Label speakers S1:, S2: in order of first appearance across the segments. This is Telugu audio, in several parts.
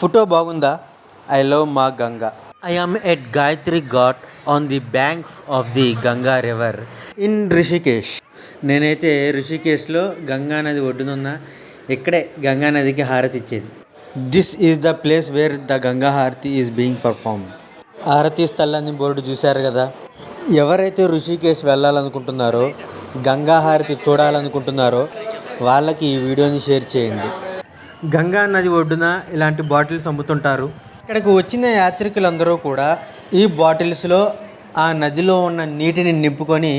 S1: ఫోటో బాగుందా? I love Maa Ganga. I am at Gayatri ghat on the banks of the Ganga river in Rishikesh నేనైతే రిషికేశ్లో గంగా నది ఒడ్డునున్న ఇక్కడే గంగా నదికి హారతి ఇచ్చేది. This is the place where the Ganga aarti is being perform హారతి స్థలాన్ని బోర్డు చూశారు కదా? ఎవరైతే ఋషికేశ్ వెళ్ళాలనుకుంటున్నారో గంగా హారతి చూడాలనుకుంటున్నారో వాళ్ళకి ఈ వీడియోని షేర్ చేయండి. గంగా నది ఒడ్డున ఇలాంటి బాటిల్స్ అమ్ముతుంటారు. ఇక్కడికి వచ్చిన యాత్రికులందరూ కూడా ఈ బాటిల్స్లో ఆ నదిలో ఉన్న నీటిని నింపుకొని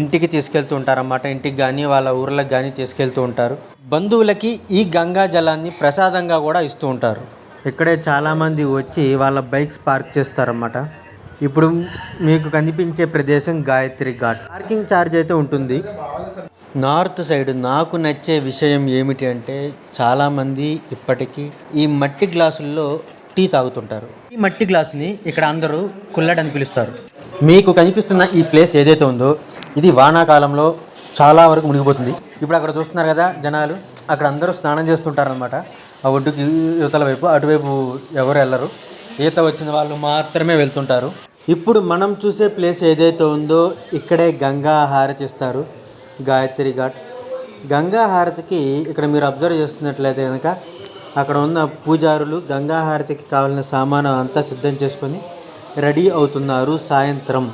S1: ఇంటికి తీసుకెళ్తూ ఉంటారన్నమాట ఇంటికి కానీ వాళ్ళ ఊర్లకు కానీ తీసుకెళ్తూ ఉంటారు. బంధువులకి ఈ గంగా జలాన్ని ప్రసాదంగా కూడా ఇస్తూ ఉంటారు. ఇక్కడే చాలామంది వచ్చి వాళ్ళ బైక్స్ పార్క్ చేస్తారన్నమాట. ఇప్పుడు మీకు కనిపించే ప్రదేశం గాయత్రి ఘాట్. పార్కింగ్ ఛార్జ్ అయితే ఉంటుంది. నార్త్ సైడ్ నాకు నచ్చే విషయం ఏమిటి అంటే చాలామంది ఇప్పటికీ ఈ మట్టి గ్లాసుల్లో టీ తాగుతుంటారు. ఈ మట్టి గ్లాసుని ఇక్కడ అందరూ కుల్లడ్ అని పిలుస్తారు. మీకు కనిపిస్తున్న ఈ ప్లేస్ ఏదైతే ఉందో ఇది వానాకాలంలో చాలా వరకు మునిగిపోతుంది. ఇప్పుడు అక్కడ చూస్తున్నారు కదా జనాలు అక్కడ అందరూ స్నానం చేస్తుంటారనమాట ఆ ఒడ్డుకి యువతల వైపు అటువైపు ఎవరు వెళ్ళరు. ఈత వచ్చిన వాళ్ళు మాత్రమే వెళ్తుంటారు. ఇప్పుడు మనం చూసే ప్లేస్ ఏదైతే ఉందో ఇక్కడే గంగా హారతి ఇస్తారు. గాయత్రి ఘాట్. గంగా హారతికి ఇక్కడ మీరు అబ్జర్వ్ చేస్తున్నట్లయితే కనుక అక్కడ ఉన్న పూజారులు గంగా హారతికి కావాల్సిన సామాను అంతా సిద్ధం చేసుకొని రెడీ అవుతున్నారు సాయంత్రం.